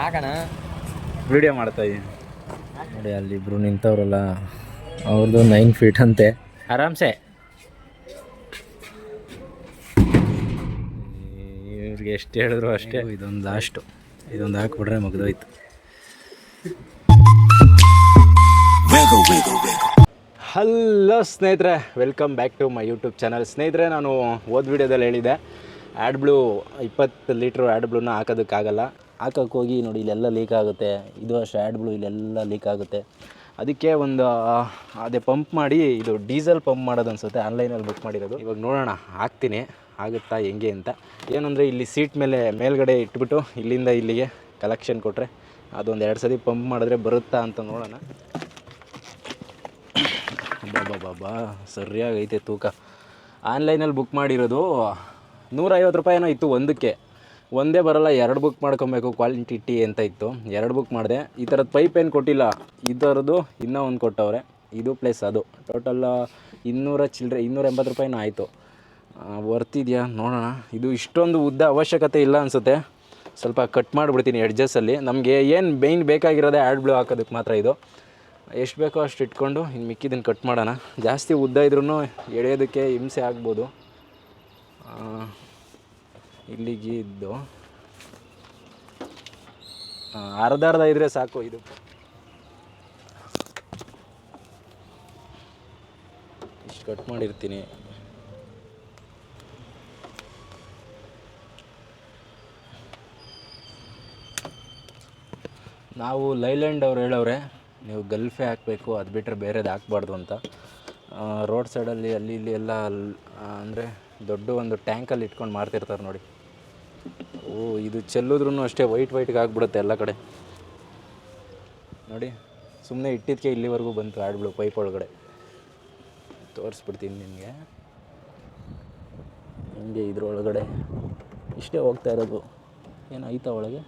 ಹಾಕಣ. Video ಮಾಡ್ತಾ ಇದ್ದೀನಿ ನೋಡಿ ಅಲ್ಲಿ ಇಬ್ರು ನಿಂತವ್ರಲ್ಲ ಅವ್ರದ್ದು ನೈನ್ ಫೀಟ್ ಅಂತೆ. ಆರಾಮ್ಸೆ. ಇವ್ರಿಗೆ ಎಷ್ಟು ಹೇಳಿದ್ರು ಅಷ್ಟೇ. ಇದೊಂದು ಲಾಸ್ಟು ಇದೊಂದು ಹಾಕ್ಬಿಟ್ರೆ ಮುಗಿದೋಯ್ತು. ಹಲೋ ಸ್ನೇಹಿತರೆ. Welcome back to my YouTube channel ಸ್ನೇಹಿತರೆ ನಾನು ಓದ್ ವಿಡಿಯೋದಲ್ಲಿ ಹೇಳಿದೆ ಆ್ಯಡ್ ಬ್ಲೂ ಇಪ್ಪತ್ತು ಲೀಟ್ರ್ ಆ್ಯಡ್ ಬ್ಲೂನ ಹಾಕೋದಕ್ಕಾಗಲ್ಲ. ಹಾಕೋಕ್ಕೆ ಹೋಗಿ ನೋಡಿ, ಇಲ್ಲೆಲ್ಲ ಲೀಕ್ ಆಗುತ್ತೆ. ಇದು ಶ್ಯಾಡ್ ಬ್ಲೂ ಇಲ್ಲೆಲ್ಲ ಲೀಕ್ ಆಗುತ್ತೆ. ಅದಕ್ಕೆ ಒಂದು ಅದೇ ಪಂಪ್ ಮಾಡಿ, ಇದು ಡೀಸೆಲ್ ಪಂಪ್ ಮಾಡೋದು ಅನ್ಸುತ್ತೆ ಆನ್ಲೈನಲ್ಲಿ ಬುಕ್ ಮಾಡಿರೋದು. ಇವಾಗ ನೋಡೋಣ, ಹಾಕ್ತೀನಿ. ಆಗುತ್ತಾ, ಹೆಂಗೆ ಅಂತ. ಏನಂದರೆ ಇಲ್ಲಿ ಸೀಟ್ ಮೇಲೆ ಮೇಲ್ಗಡೆ ಇಟ್ಬಿಟ್ಟು, ಇಲ್ಲಿಂದ ಇಲ್ಲಿಗೆ ಕಲೆಕ್ಷನ್ ಕೊಟ್ಟರೆ ಅದೊಂದು ಎರಡು ಸತಿ ಪಂಪ್ ಮಾಡಿದ್ರೆ ಬರುತ್ತಾ ಅಂತ ನೋಡೋಣ. ಬಾಬಾ ಸರಿಯಾಗೈತೆ ತೂಕ. ಆನ್ಲೈನಲ್ಲಿ ಬುಕ್ ಮಾಡಿರೋದು ನೂರೈವತ್ತು ರೂಪಾಯಿನೋ ಇತ್ತು ಒಂದಕ್ಕೆ. ಒಂದೇ ಬರಲ್ಲ, ಎರಡು ಬುಕ್ ಮಾಡ್ಕೊಬೇಕು ಕ್ವಾಲಿಟಿ ಅಂತ ಇತ್ತು. ಎರಡು ಬುಕ್ ಮಾಡಿದೆ. ಈ ಥರದ್ದು ಪೈಪ್ ಏನು ಕೊಟ್ಟಿಲ್ಲ ಈ ಥರದ್ದು ಇನ್ನೂ ಒಂದು ಕೊಟ್ಟವ್ರೆ. ಇದು ಪ್ಲೇಸ್ ಅದು. ಟೋಟಲ್ ಇನ್ನೂರ ಚಿಲ್ಲರೆ ಇನ್ನೂರ ಎಂಬತ್ತು ರೂಪಾಯಿನೂ ಆಯಿತು. ವರ್ತಿದೆಯಾ ನೋಡೋಣ. ಇದು ಇಷ್ಟೊಂದು ಉದ್ದ ಅವಶ್ಯಕತೆ ಇಲ್ಲ ಅನಿಸುತ್ತೆ. ಸ್ವಲ್ಪ ಕಟ್ ಮಾಡಿಬಿಡ್ತೀನಿ ಎಡ್ಜಸ್ಸಲ್ಲಿ ನಮಗೆ ಏನು ಮೇಯ್ನ್ ಬೇಕಾಗಿರೋದೇ ಆ್ಯಡ್ ಬ್ಲೂ ಹಾಕೋದಕ್ಕೆ ಮಾತ್ರ ಇದು. ಎಷ್ಟು ಬೇಕೋ ಅಷ್ಟು ಇಟ್ಕೊಂಡು ಇನ್ನು ಮಿಕ್ಕಿದ್ದನ್ನು ಕಟ್ ಮಾಡೋಣ. ಜಾಸ್ತಿ ಉದ್ದ ಇದ್ರೂ ಎಳೆಯೋದಕ್ಕೆ ಹಿಂಸೆ ಆಗ್ಬೋದು. ಇಲ್ಲಿಗೆ ಇದ್ದು ಅರ್ಧ ಅರ್ಧ ಇದ್ದರೆ ಸಾಕು ಇದು. ಇಷ್ಟು ಕಟ್ ಮಾಡಿರ್ತೀನಿ. ನಾವು ಲೈಲ್ಯಾಂಡ್ ಅವ್ರು ಹೇಳವ್ರೆ, ನೀವು ಗಲ್ಫೇ ಹಾಕಬೇಕು, ಅದು ಬಿಟ್ಟರೆ ಬೇರೆದು ಹಾಕ್ಬಾರ್ದು ಅಂತ. ರೋಡ್ ಸೈಡಲ್ಲಿ, ಅಲ್ಲಿ, ಇಲ್ಲಿ ಎಲ್ಲ ಅಂದರೆ ದೊಡ್ಡ ಒಂದು ಟ್ಯಾಂಕಲ್ಲಿ ಇಟ್ಕೊಂಡು ಮಾರ್ತಿರ್ತಾರೆ ನೋಡಿ. ಓ, ಇದು ಚೆಲ್ಲಿದ್ರೂ ಅಷ್ಟೇ ವೈಟ್ ವೈಟ್ಗೆ ಆಗಿಬಿಡುತ್ತೆ ಎಲ್ಲ ಕಡೆ. ನೋಡಿ ಸುಮ್ಮನೆ ಇಟ್ಟಿದ್ದಕ್ಕೆ ಇಲ್ಲಿವರೆಗೂ ಬಂತು ಆಡ್ಬಿಡು ಪೈಪ್ ಒಳಗಡೆ. ತೋರಿಸ್ಬಿಡ್ತೀನಿ ನಿಮಗೆ ಹಿಂಗೆ ಇದ್ರೊಳಗಡೆ ಇಷ್ಟೇ ಹೋಗ್ತಾ ಇರೋದು. ಏನು ಐತಾ ಒಳಗೆ?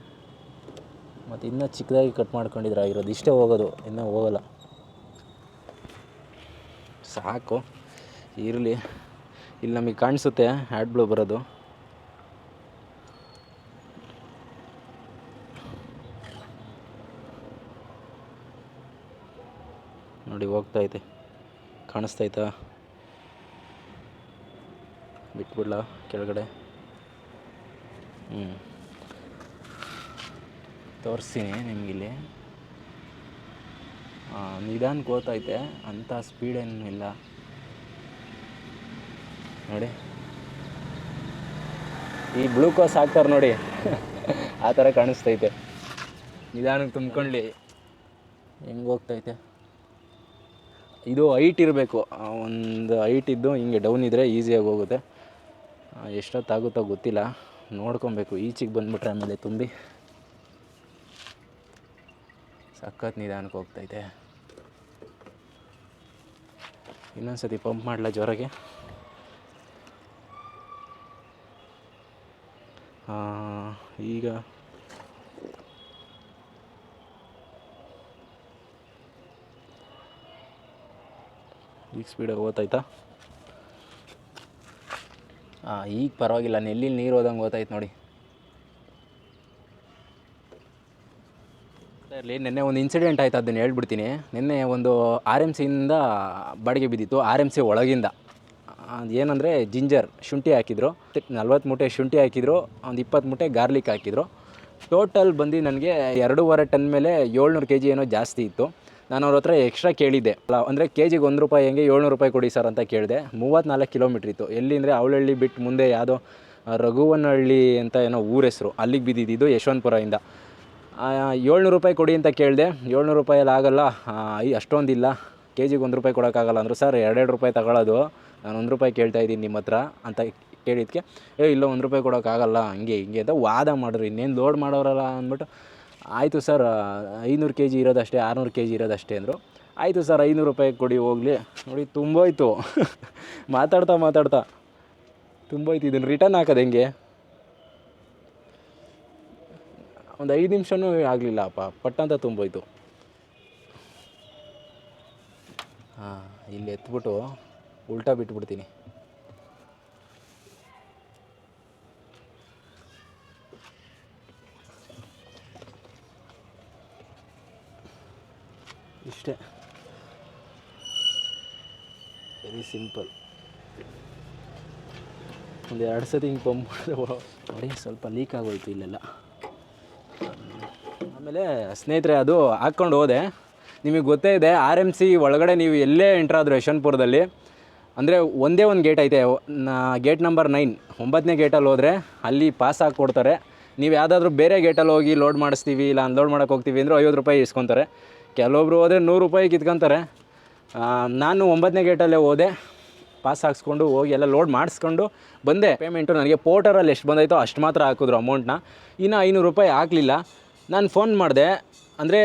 ಮತ್ತು ಇನ್ನೂ ಚಿಕ್ಕದಾಗಿ ಕಟ್ ಮಾಡ್ಕೊಂಡಿದ್ರೆ ಆಗಿರೋದು. ಇಷ್ಟೇ ಹೋಗೋದು, ಇನ್ನೂ ಹೋಗಲ್ಲ. ಸಾಕು, ಇರಲಿ. ಇಲ್ಲಿ ನಮಗೆ ಕಾಣಿಸುತ್ತೆ ಹ್ಯಾಡ್ ಬ್ಲೂ ಬರೋದು. ನೋಡಿ ಇದೆ ಕಾಣಿಸ್ತೈತಾ? ಬಿಟ್ಬಿಡ್ಲ ಕೆಳಗಡೆ? ಹ್ಞೂ ತೋರಿಸ್ತೀನಿ ನಿಮಗಿಲ್ಲಿ. ನಿಧಾನಕ್ಕೆ ಓದ್ತೈತೆ ಅಂಥ ಸ್ಪೀಡ್ ಏನೂ ಇಲ್ಲ ನೋಡಿ. ಈ ಗ್ಲೂಕೋಸ್ ಹಾಕ್ತಾರೆ ನೋಡಿ. ಆ ಥರ ಕಾಣಿಸ್ತೈತೆ. ನಿಧಾನಕ್ಕೆ ತುಂಬ್ಕೊಳ್ಳಿ ಹೆಂಗೆ ಹೋಗ್ತೈತೆ? ಇದು ಹೈಟ್ ಇರಬೇಕು. ಒಂದು ಹೈಟ್ ಇದ್ದು ಹಿಂಗೆ ಡೌನ್ ಇದ್ದರೆ ಈಸಿಯಾಗಿ ಹೋಗುತ್ತೆ. ಎಷ್ಟೊತ್ತಾಗುತ್ತೋ ಗೊತ್ತಿಲ್ಲ. ನೋಡ್ಕೊಬೇಕು. ಈಚೆಗೆ ಬಂದುಬಿಟ್ರೆ ಆಮೇಲೆ ತುಂಬಿ. ಸಖತ್ ನಿಧಾನಕ್ಕೆ ಹೋಗ್ತೈತೆ. ಇನ್ನೊಂದು ಸತಿ ಪಂಪ್ ಮಾಡಲ ಜ್ವರಗೆ ಈಗ ಈಗ ಸ್ಪೀಡಾಗಿ ಓದ್ತಾಯ್ತಾ ಹಾಂ ಈಗ ಪರವಾಗಿಲ್ಲ ನೆಲ್ಲಿ ನೀರು ಹೋದಂಗೆ ಗೊತ್ತಾಯ್ತು ನೋಡಿ. ಇರಲಿ ನಿನ್ನೆ ಒಂದು ಇನ್ಸಿಡೆಂಟ್ ಆಯ್ತು, ಅದನ್ನು ಹೇಳ್ಬಿಡ್ತೀನಿ. ನಿನ್ನೆ ಒಂದು ಆರ್ ಎಂ ಸಿಯಿಂದ ಬಾಡಿಗೆ ಬಿದ್ದಿತ್ತು ಆರ್ ಎಂ ಸಿ ಒಳಗಿಂದ. ಅದು ಏನಂದರೆ ಜಿಂಜರ್ ಶುಂಠಿ ಹಾಕಿದ್ರು. ನಲ್ವತ್ತು ಮೂಟೆ ಶುಂಠಿ ಹಾಕಿದ್ರು, ಒಂದು ಇಪ್ಪತ್ತು ಮೂಟೆ ಗಾರ್ಲಿಕ್ ಹಾಕಿದ್ರು. ಟೋಟಲ್ ಬಂದು ನನಗೆ ಎರಡೂವರೆ ಟನ್ ಮೇಲೆ ಏಳ್ನೂರು ಕೆ ಜಿ ಏನೋ ಜಾಸ್ತಿ ಇತ್ತು. ನಾನು ಅವ್ರ ಹತ್ರ ಎಕ್ಸ್ಟ್ರಾ ಕೇಳಿದ್ದೆ. ಅಲ್ಲ ಅಂದರೆ ಕೆ ಜಿಗೆ ಒಂದು ರೂಪಾಯಿ ಹೆಂಗೆ ಏಳ್ನೂರು ರೂಪಾಯಿ ಕೊಡಿ ಸರ್ ಅಂತ ಕೇಳಿದೆ. ಮೂವತ್ತ್ನಾಲ್ಕು ಕಿಲೋಮೀಟ್ರ್ ಇತ್ತು. ಎಲ್ಲಿ ಅಂದರೆ ಅವಳಹಳ್ಳಿ ಬಿಟ್ಟು ಮುಂದೆ ಯಾವುದೋ ರಘುವನಹಳ್ಳಿ ಅಂತ ಏನೋ ಊರ ಹೆಸರು. ಅಲ್ಲಿಗೆ ಬಿದ್ದಿದ್ದು ಯಶವಂತಪುರದಿಂದ. ಏಳ್ನೂರು ರೂಪಾಯಿ ಕೊಡಿ ಅಂತ ಕೇಳಿದೆ. ಏಳ್ನೂರು ರೂಪಾಯಲ್ಲಿ ಆಗಲ್ಲ. ಆ, ಐ ಅಷ್ಟೊಂದಿಲ್ಲ. ಕೆ ಜಿಗೆ ಒಂದು ರೂಪಾಯಿ ಕೊಡೋಕ್ಕಾಗಲ್ಲ ಅಂದರು ಸರ್ ಎರಡೆರಡು ರೂಪಾಯಿ ತಗೊಳ್ಳೋದು ನಾನು ಒಂದು ರೂಪಾಯಿ ಕೇಳ್ತಾ ಇದ್ದೀನಿ ನಿಮ್ಮ ಹತ್ರ ಅಂತ ಕೇಳಿದ್ಕೆ ಏ ಇಲ್ಲ ಒಂದು ರೂಪಾಯಿ ಕೊಡೋಕ್ಕಾಗಲ್ಲ ಹಂಗೆ ಹಿಂಗೆ ಅಂತ ವಾದ ಮಾಡಿದ್ರು. ಇನ್ನೇನು ಲೋಡ್ ಮಾಡೋರಲ್ಲ ಅಂದ್ಬಿಟ್ಟು ಆಯಿತು ಸರ್ ಐನೂರು ಕೆ ಜಿ ಇರೋದಷ್ಟೇ, ಆರುನೂರು ಕೆ ಜಿ ಇರೋದಷ್ಟೇ ಅಂದರು. ಆಯಿತು ಸರ್, ಐನೂರು ರೂಪಾಯಿ ಕೊಡಿ, ಹೋಗಲಿ. ನೋಡಿ, ತುಂಬೋಯ್ತು. ಮಾತಾಡ್ತಾ ಮಾತಾಡ್ತಾ. ತುಂಬೋಯ್ತು, ಇದನ್ನು ರಿಟರ್ನ್ ಹಾಕೋದು ಹೆಂಗೆ? ಒಂದು ಐದು ನಿಮಿಷನೂ ಆಗಲಿಲ್ಲ, ಅಪ್ಪ. ಪಟ್ಟಂತ ತುಂಬೋಯ್ತು. ಹಾಂ, ಇಲ್ಲಿ ಎತ್ಬಿಟ್ಟು ಉಲ್ಟಾ ಬಿಟ್ಬಿಡ್ತೀನಿ. ಇಷ್ಟೇ. ವೆರಿ ಸಿಂಪಲ್ ಒಂದು ಎರಡು ಸತಿ ಹಿಂಗೆ ಪಂಪ್ ಮಾಡಿದ್ರೆ ನೋಡಿ, ಸ್ವಲ್ಪ ಲೀಕ್ ಆಗೋಯ್ತು ಇಲ್ಲೆಲ್ಲ. ಆಮೇಲೆ ಸ್ನೇಹಿತರೆ, ಅದು ಹಾಕ್ಕೊಂಡು ಹೋದೆ. ನಿಮಗೆ ಗೊತ್ತೇ ಇದೆ ಆರ್ ಎಂ ಸಿ ಒಳಗಡೆ ನೀವು ಎಲ್ಲೇ ಎಂಟ್ರ್ ಆದರೂ ಯಶವಂತಪುರದಲ್ಲಿ, ಅಂದರೆ ಒಂದೇ ಒಂದು ಗೇಟ್ ಐತೆ. ಗೇಟ್ ನಂಬರ್ ನೈನ್ ಒಂಬತ್ತನೇ ಗೇಟಲ್ಲಿ ಹೋದರೆ ಅಲ್ಲಿ ಪಾಸ್ ಹಾಕಿ ಕೊಡ್ತಾರೆ. ನೀವು ಯಾವುದಾದ್ರೂ ಬೇರೆ ಗೇಟಲ್ಲಿ ಹೋಗಿ ಲೋಡ್ ಮಾಡಿಸ್ತೀವಿ, ಇಲ್ಲ ಅನ್ಲೋಡ್ ಮಾಡೋಕ್ಕೆ ಹೋಗ್ತೀವಿ ಅಂದರೆ ಐವತ್ತು ರೂಪಾಯಿ ಇಸ್ಕೊತಾರೆ. ಕೆಲವೊಬ್ರು ಹೋದರೆ ನೂರು ರೂಪಾಯಿ ಕಿತ್ಕೊತಾರೆ. ನಾನು ಒಂಬತ್ತನೇ ಗೇಟಲ್ಲೇ ಹೋದೆ. ಪಾಸ್ ಹಾಕ್ಸ್ಕೊಂಡು ಹೋಗಿ ಎಲ್ಲ ಲೋಡ್ ಮಾಡಿಸ್ಕೊಂಡು ಬಂದೆ. ಪೇಮೆಂಟು ನನಗೆ ಪೋರ್ಟರಲ್ಲಿ ಎಷ್ಟು ಬಂದೈತೋ ಅಷ್ಟು ಮಾತ್ರ ಹಾಕಿದ್ರು ಅಮೌಂಟ್ನ ಇನ್ನು ಐನೂರು ರೂಪಾಯಿ ಹಾಕಲಿಲ್ಲ. ನಾನು ಫೋನ್ ಮಾಡಿದೆ. ಅಂದರೆ